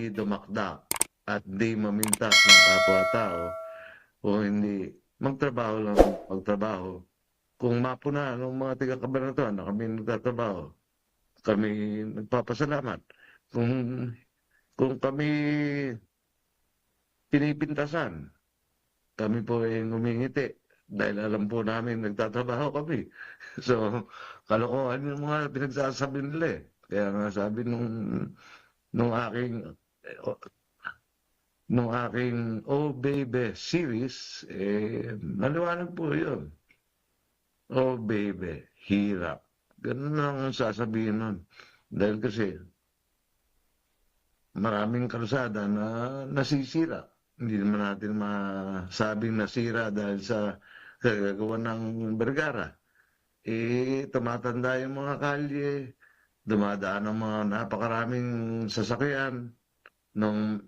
hindi dumakdak at di mamintas ng kapwa-tao o hindi magtrabaho lang magtrabaho. Kung mapuna ng mga tiga-kabanatuan na kami nagtatrabaho, kami nagpapasalamat. Kung kung kami pinipintasan, kami po ay ngumingiti dahil alam po namin nagtatrabaho kami. So, kalokohan yung mga pinagsasabi nila eh. Kaya nga sabi nung nung aking nung aking Oh Baby series, eh, maliwanag po yun. Oh Baby, hirap. Ganun lang ang sasabihin nun. Dahil kasi, maraming kalsada na nasisira. Hindi naman natin masabing nasira dahil sa kagagawa ng Vergara. Eh, tumatanda yung mga kalye, dumadaan ang mga napakaraming sasakyan. Nung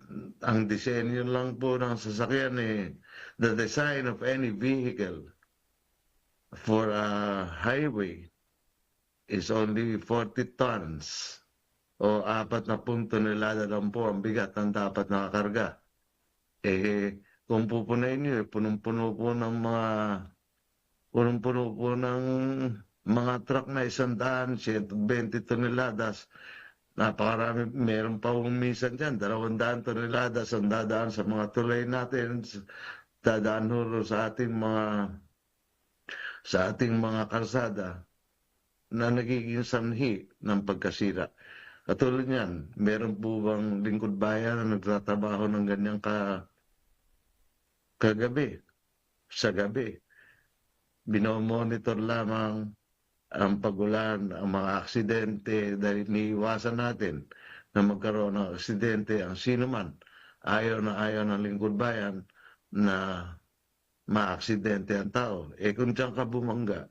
ang disenyo lang po ng sasakyan eh, the design of any vehicle for a highway is only 40 tons o apat na punto nilada lang po ang bigat ng dapat nakakarga. Eh, kung pupunayin nyo, eh, punong-puno po ng mga punong-puno po ng mga truck na isang daan, 120 toneladas. Napakarami, meron pa minsan dyan, dalawang daan toneladas ang dadaan sa mga tulay natin, dadaan huro sa ating mga sa ating mga kalsada na nagiging sanhi ng pagkasira. Katulad niyan, meron po bang lingkod bayan na nagtatrabaho ng ganyang ka kagabi, sa gabi. Binomonitor lamang ang pagulan, ang mga aksidente dahil niiwasan natin na magkaroon ng aksidente ang sino man. Ayaw na ayaw ng lingkod bayan na maaksidente ang tao. Eh kung diyan ka bumangga,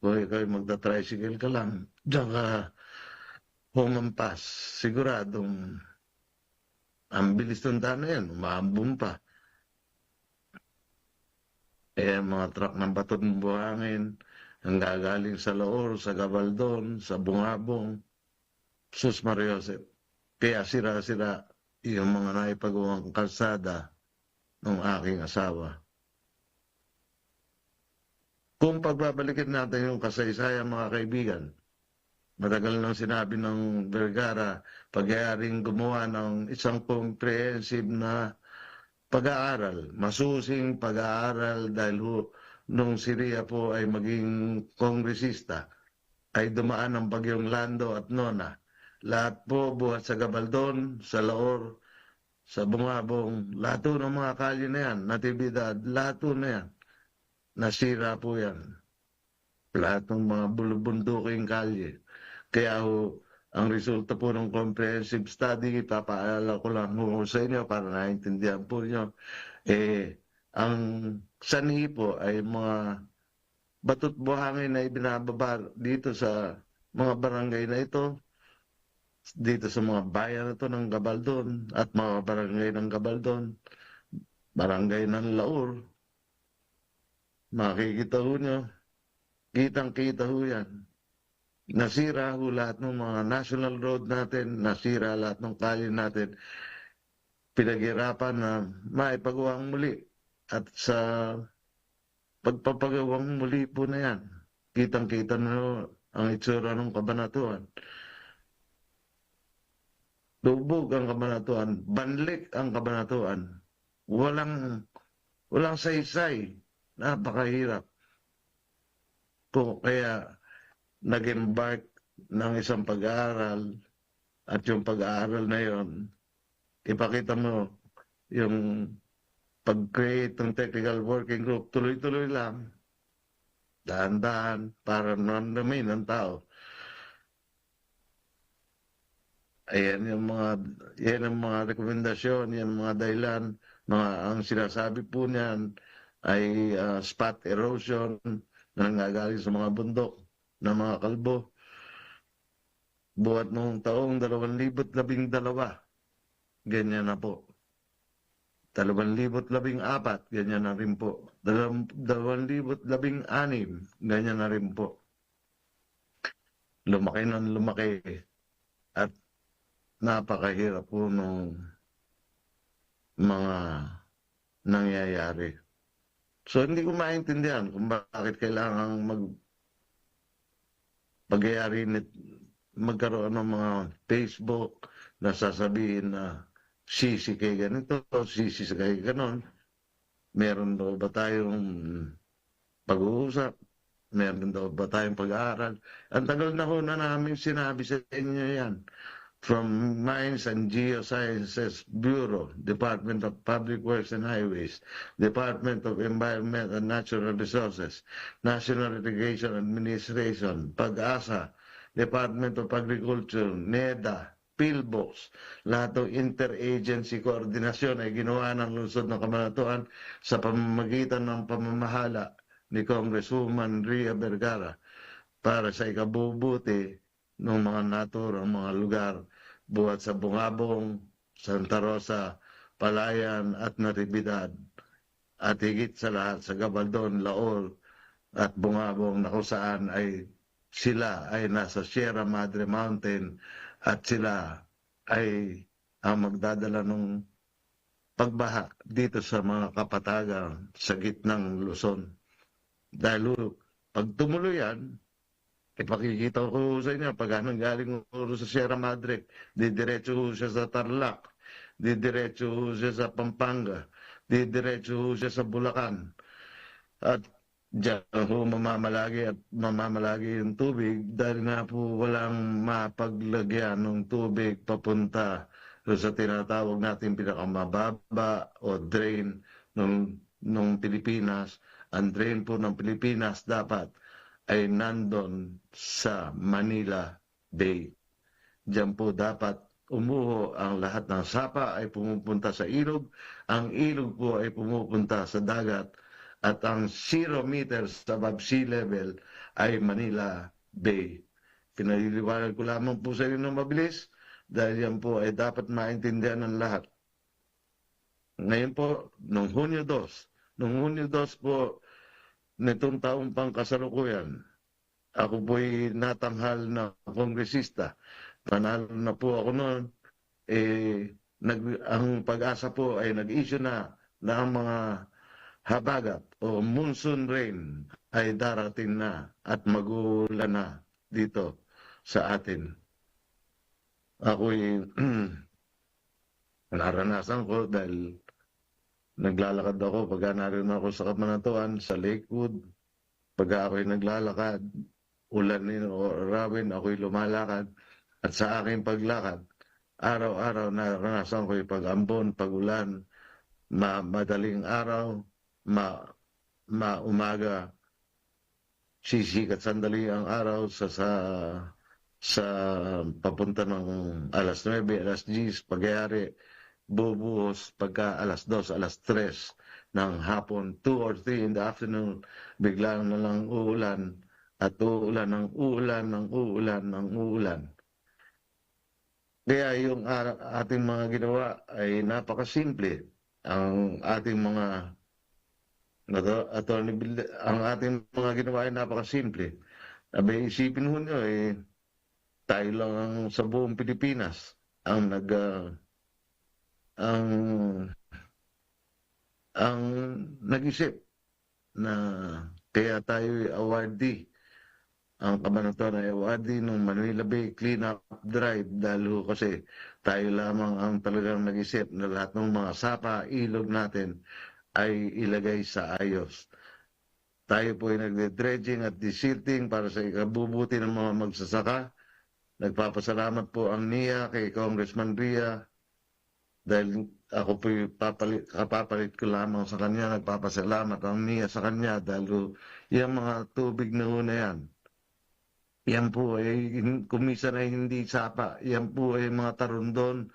kung ikaw magta-tricycle ka lang, diyan ka humampas, siguradong ang bilis ng daan yan, umaambun pa. Eh, mga truck ng bato ng buhangin, ang gagaling sa Laor, sa Gabaldon, sa Bungabong, Sus Mariosep. Kaya sira-sira yung mga naipagawang kalsada ng aking asawa. Kung pagbabalikin natin yung kasaysayan mga kaibigan, matagal nang sinabi ng Vergara, pagyayaring gumawa ng isang comprehensive na pag-aaral, masusing pag-aaral dahil nung si Ria po ay maging kongresista, ay dumaan ang bagyong Lando at Nona. Lahat po buhat sa Gabaldon, sa Laor, sa Bungabong, lahat ng mga kalye na yan, Natividad, lahat na yan. Nasira po yan. Lahat ng mga bulubunduking kalye. Kaya ho, ang resulta po ng comprehensive study, papaalala ko lang ho sa inyo para naintindihan po nyo, eh, ang sanhi po ay mga batot buhangin na ibinababa dito sa mga barangay na ito, dito sa mga bayan na ito ng Gabaldon at mga barangay ng Gabaldon, barangay ng Laur, makikita ho nyo, kitang-kita ho yan. Nasira ho lahat ng mga national road natin, nasira lahat ng kalye natin. Pinaghirapan na maipagawang muli. At sa pagpapagawang muli po na yan, kitang-kita na ang itsura ng kabanatuan. Lubog ang kabanatuan, banlik ang kabanatuan. Walang, walang saysay. Napakahirap. Kung kaya nag-embark ng isang pag-aaral at yung pag-aaral na yon ipakita mo yung pag-create ng technical working group, tuloy-tuloy lang. Dahan-dahan para nandamin ng tao. Ayan yung mga, yan ang mga rekomendasyon, yan ang mga dahilan, mga, ang sinasabi po niyan ay ah, spot erosion na nanggagaling sa mga bundok ng mga kalbo. Buhat noong taong 2012, ganyan na po. 2014, ganyan na rin po. 2016, ganyan na rin po. Lumaki ng lumaki. At napakahirap po nung mga nangyayari. So hindi ko maintindihan kung bakit kailangan mag pagyayari magkaroon ng mga Facebook na sasabihin na sisi kay ganito, sisi kay ganon. Meron daw ba tayong pag-uusap? Meron daw ba tayong pag-aaral? Ang tagal na ho na namin sinabi sa inyo yan. From Mines and Geosciences Bureau, Department of Public Works and Highways, Department of Environment and Natural Resources, National Irrigation Administration, PAG-ASA, Department of Agriculture, NEDA, PILBOS, lahat ng interagency koordinasyon ay ginawa ng lungsod ng Kamanatuan sa pamamagitan ng pamamahala ni Congresswoman Ria Vergara para sa ikabubuti ng mga naturang mga lugar buhat sa Bungabong, Santa Rosa, Palayan at Natividad. At higit sa lahat sa Gabaldon, Laol at Bungabong na kung saan ay sila ay nasa Sierra Madre Mountain at sila ay ang magdadala ng pagbaha dito sa mga kapatagan sa gitnang Luzon. Dahil pag tumuloy yan, ipakikita ko sa inyo, pag anong galing ko sa Sierra Madre, didiretso ko siya sa Tarlac, didiretso ko siya sa Pampanga, didiretso ko siya sa Bulacan. At Diyan ho mamamalagi at mamamalagi yung tubig dahil nga po walang mapaglagyan ng tubig papunta sa tinatawag natin pinakamababa o drain ng, ng Pilipinas. Ang drain po ng Pilipinas dapat ay nandon sa Manila Bay. Diyan po dapat umuho ang lahat ng sapa ay pumupunta sa ilog. Ang ilog po ay pumupunta sa dagat at ang 0 meters above sea level ay Manila Bay. Pinaliliwanag ko lamang po sa inyo ng mabilis dahil yan po ay dapat maintindihan ng lahat. Ngayon po, noong Hunyo 2, noong Hunyo 2 po, nitong taong pang kasalukuyan, ako po'y natanghal na kongresista. Panalo na po ako noon. Eh, nag, ang pag-asa po ay nag-issue na na ang mga habagat o monsoon rain ay darating na at magulan na dito sa atin. Ako'y naranasan ko dahil naglalakad ako pagka narin ako sa Kamanatuan, sa Lakewood. Pagka ako'y naglalakad, ulanin o rawin, ako'y lumalakad. At sa aking paglakad, araw-araw naranasan ko pag-ambon, pag-ulan, ma madaling araw, ma, ma umaga sisikat sandali ang araw sa sa sa papunta ng alas 9, alas 10, pagyayari bubuhos pagka alas 2, alas 3 ng hapon, 2 or 3 in the afternoon, bigla na lang uulan at uulan ng uulan ng uulan ng uulan. Kaya yung ating mga ginawa ay napakasimple. Ang ating mga Attorney Bill, ang ating mga ginawa ay napakasimple. Abay, isipin ho nyo, eh, tayo lang ang sa buong Pilipinas ang nag uh, ang ang nag-isip na kaya tayo awardee. Ang kabanatuan ay awardee ng Manila Bay Cleanup Drive. Dahil kasi tayo lamang ang talagang nag-isip na lahat ng mga sapa, ilog natin ay ilagay sa ayos. Tayo po ay nagde-dredging at desilting para sa ikabubuti ng mga magsasaka. Nagpapasalamat po ang NIA kay Congressman Ria dahil ako po papalit, kapapalit ko lamang sa kanya. Nagpapasalamat ang NIA sa kanya dahil yung mga tubig na una yan. Yan po ay kumisan ay hindi sapa. Yan po ay mga tarundon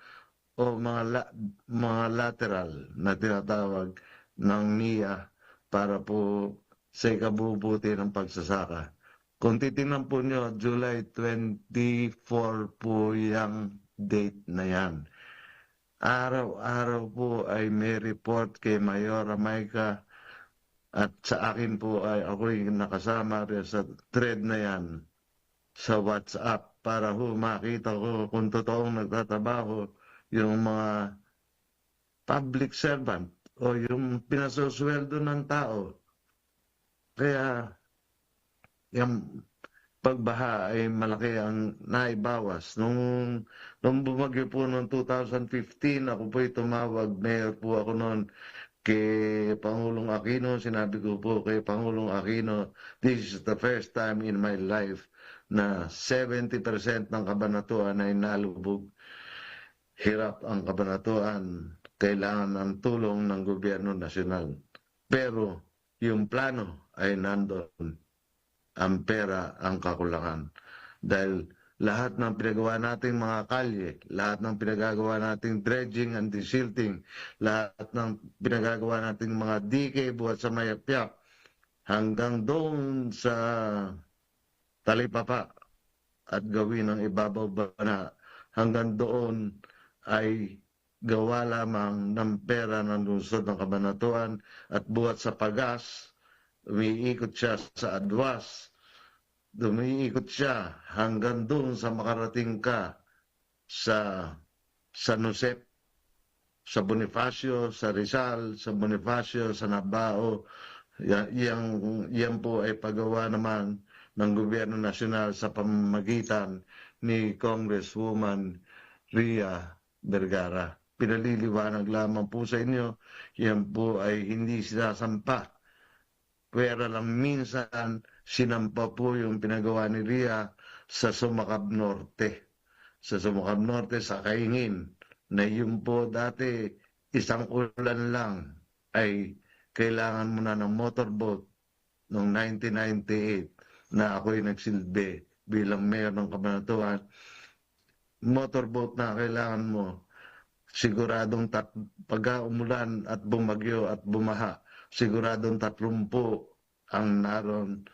o mga, la, mga lateral na tinatawag ng NIA para po sa ikabubuti ng pagsasaka. Kung titingnan po nyo, July 24 po yung date na yan. Araw-araw po ay may report kay Mayora Maika at sa akin po ay ako'y nakasama rin sa thread na yan sa WhatsApp para ho makita ko kung totoong nagtatrabaho yung mga public servant o yung pinasusweldo ng tao. Kaya yung pagbaha ay malaki ang naibawas. Nung, nung bumagyo po noong 2015, ako po tumawag, mayor po ako noon kay Pangulong Aquino. Sinabi ko po kay Pangulong Aquino, this is the first time in my life na 70% ng kabanatuan ay nalubog. Hirap ang kabanatuan. Kailangan ng tulong ng gobyerno nasyonal. Pero yung plano ay nandun ang pera ang kakulangan. Dahil lahat ng pinagawa nating mga kalye, lahat ng pinagagawa nating dredging and desilting, lahat ng pinagagawa nating mga dike buhat sa mayapyak, hanggang doon sa talipapa at gawin ng ibabaw bana, hanggang doon ay gawa lamang ng pera ng lungsod ng kabanatuan at buhat sa pagas, umiikot siya sa adwas, dumiikot siya hanggang doon sa makarating ka sa San Jose, sa Bonifacio, sa Rizal, sa Bonifacio, sa Nabao. Yan, yan, yan po ay pagawa naman ng gobyerno nasyonal sa pamamagitan ni Congresswoman Ria Vergara. Pinaliliwanag lamang po sa inyo, yan po ay hindi sinasampa. Pwera lang minsan sinampa po yung pinagawa ni Ria sa Sumakab Norte. Sa Sumakab Norte, sa Kaingin, na yun po dati isang ulan lang ay kailangan mo na ng motorboat noong 1998 na ako'y nagsilbi bilang mayor ng Kabanatuan. Motorboat na kailangan mo siguradong tat, pagka umulan at bumagyo at bumaha, siguradong tatlumpo ang naroon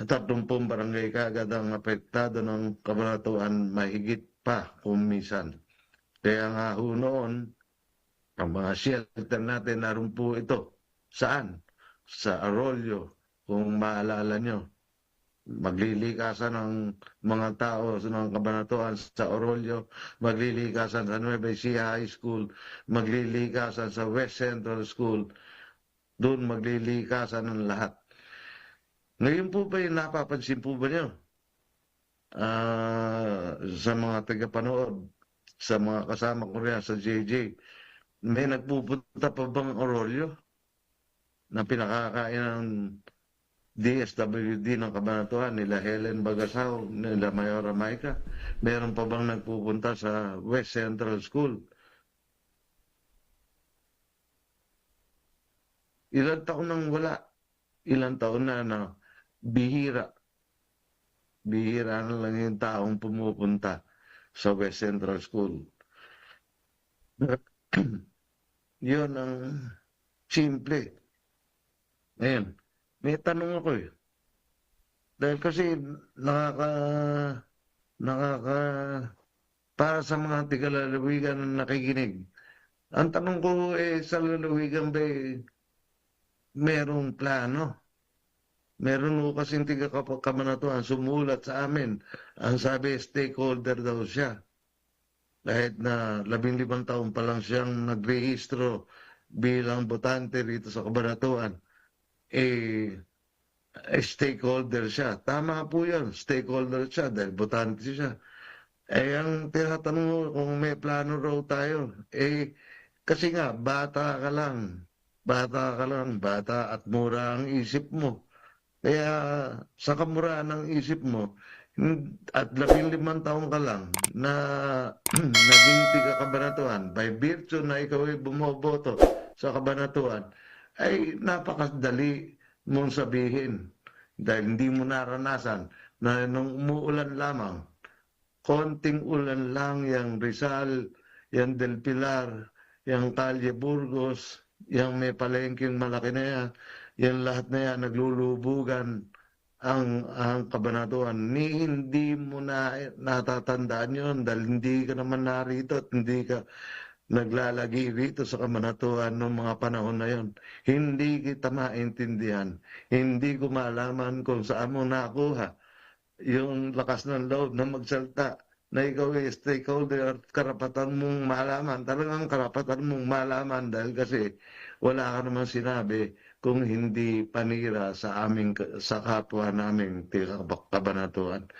Tatlumpong barangay kagad ang apektado ng kabanatuan mahigit pa kung minsan. Kaya nga ho noon, ang mga shelter natin naroon po ito. Saan? Sa Arroyo, kung maalala nyo. Maglilikasan ng mga tao ng kabanatuan sa Arroyo, maglilikasan sa Nueva Ecija High School, maglilikasan sa West Central School, doon maglilikasan ng lahat. Ngayon po ba yung napapansin po ba niyo? Ah, sa mga tagapanood, sa mga kasama ko rin sa JJ, may nagpupunta pa bang Orolyo na pinakakain ng DSWD ng Kabanatuan nila Helen Bagasaw, nila Mayora Maika? Meron pa bang nagpupunta sa West Central School? Ilang taon nang wala? Ilang taon na na bihira. Bihira na lang yung taong pumupunta sa West Central School. Yun ang simple. Ngayon, may tanong ako eh. Dahil kasi nakaka, nakaka, para sa mga tigalalawigan na nakikinig. Ang tanong ko eh, sa lalawigan ba eh, merong plano? Meron mo kasing tiga kamanatuan sumulat sa amin. Ang sabi, stakeholder daw siya. Kahit na labing limang taon pa lang siyang nagrehistro bilang botante rito sa kabanatuan, eh, eh, stakeholder siya. Tama po yan, stakeholder siya dahil botante siya. Eh, ang tinatanong mo kung may plano raw tayo, eh, kasi nga, bata ka lang. Bata ka lang, bata at mura ang isip mo. Kaya sa kamura ng isip mo, at labing limang taong ka lang na naging tiga kabanatuan by virtue na ikaw ay bumoboto sa kabanatuan, ay napakadali mong sabihin. Dahil hindi mo naranasan na nung umuulan lamang, konting ulan lang yung Rizal, yung Del Pilar, yung Calle Burgos, yung may palengking malaki na yan, yan lahat na yan naglulubugan ang ang kabanatuan. Ni hindi mo na natatandaan yon dahil hindi ka naman narito at hindi ka naglalagi rito sa kabanatuan noong mga panahon na yon. Hindi kita maintindihan. Hindi ko malaman kung saan mo nakuha yung lakas ng loob na magsalta na ikaw ay stakeholder at karapatan mong malaman. Talagang karapatan mong malaman dahil kasi wala ka naman sinabi kung hindi panira sa aming sa kapwa naming kabanatuan.